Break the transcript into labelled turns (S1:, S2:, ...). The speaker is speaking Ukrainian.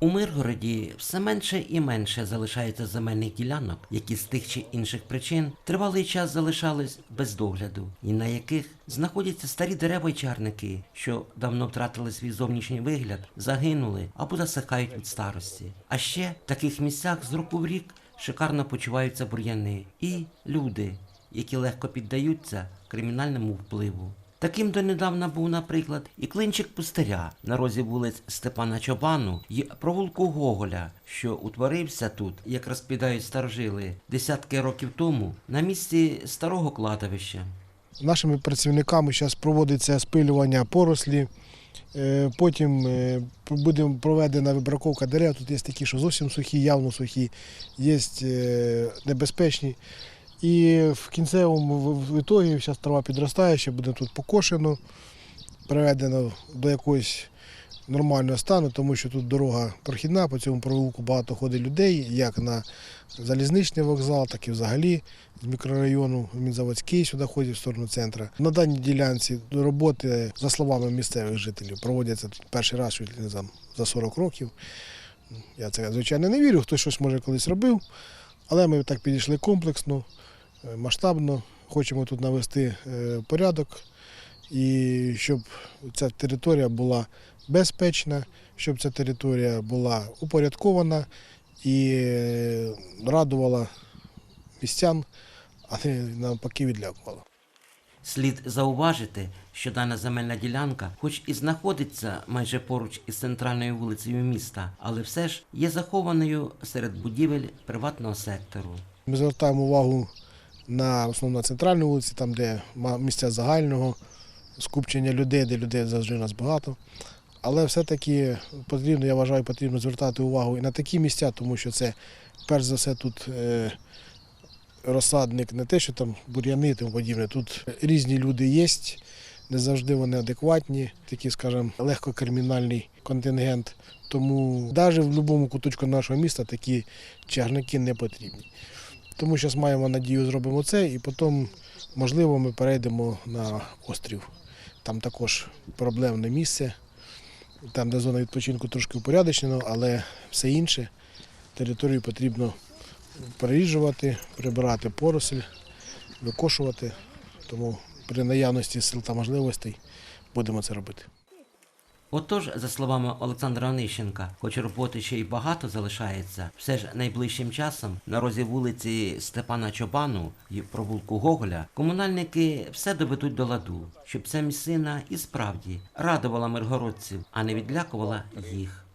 S1: У Миргороді все менше і менше залишається земельних ділянок, які з тих чи інших причин тривалий час залишались без догляду, і на яких знаходяться старі дерева й чарники, що давно втратили свій зовнішній вигляд, загинули або засихають від старості. А ще в таких місцях з року в рік шикарно почуваються бур'яни і люди, які легко піддаються кримінальному впливу. Таким донедавна був, наприклад, і клинчик пустиря на розі вулиць Степана Чобану і провулку Гоголя, що утворився тут, як розповідають старожили, десятки років тому на місці старого кладовища.
S2: Нашими працівниками зараз проводиться спилювання порослі. Е, Потім е, буде проведена вибраковка дерев. Тут є такі, що зовсім сухі, явно сухі, є е, небезпечні. І в кінцевому в- ітогі зараз трава підростає, ще буде тут покошено, приведено до якогось нормального стану, тому що тут дорога прохідна, по цьому провулку багато ходить людей, як на залізничний вокзал, так і взагалі з мікрорайону Мінзаводський сюди ходять в сторону центру. На даній ділянці роботи, за словами місцевих жителів, проводяться тут перший раз за, за 40 років. Я це, звичайно, не вірю, хтось щось може колись робив, але ми так підійшли комплексно, масштабно. Хочемо тут навести е, порядок і щоб ця територія була безпечна, щоб ця територія була упорядкована і е, радувала містян, а не навпаки відлякувала.
S1: Слід зауважити, що дана земельна ділянка, хоч і знаходиться майже поруч із центральною вулицею міста, але все ж є захованою серед будівель приватного сектору.
S2: Ми звертаємо увагу на основно на центральну вулиці, там, де місця загального скупчення людей, де людей завжди нас багато. Але все-таки потрібно, я вважаю, потрібно звертати увагу і на такі місця, тому що це перш за все тут е, розсадник, не те, що там бур'яни і тому подібне. Тут різні люди є, не завжди вони адекватні, такий, скажімо, легкокримінальний контингент. Тому навіть в будь-якому куточку нашого міста такі чарники не потрібні. Тому зараз маємо надію, зробимо це, і потім, можливо, ми перейдемо на острів. Там також проблемне місце, там, де зона відпочинку трошки упорядочена, але все інше територію потрібно переріджувати, прибирати поросль, викошувати. Тому при наявності сил та можливостей будемо це робити.
S1: Отож, за словами Олександра Онищенка, хоч роботи ще й багато залишається, все ж найближчим часом на розі вулиці Степана Чобану і провулку Гоголя комунальники все доведуть до ладу, щоб ця місцина і справді радувала миргородців, а не відлякувала їх.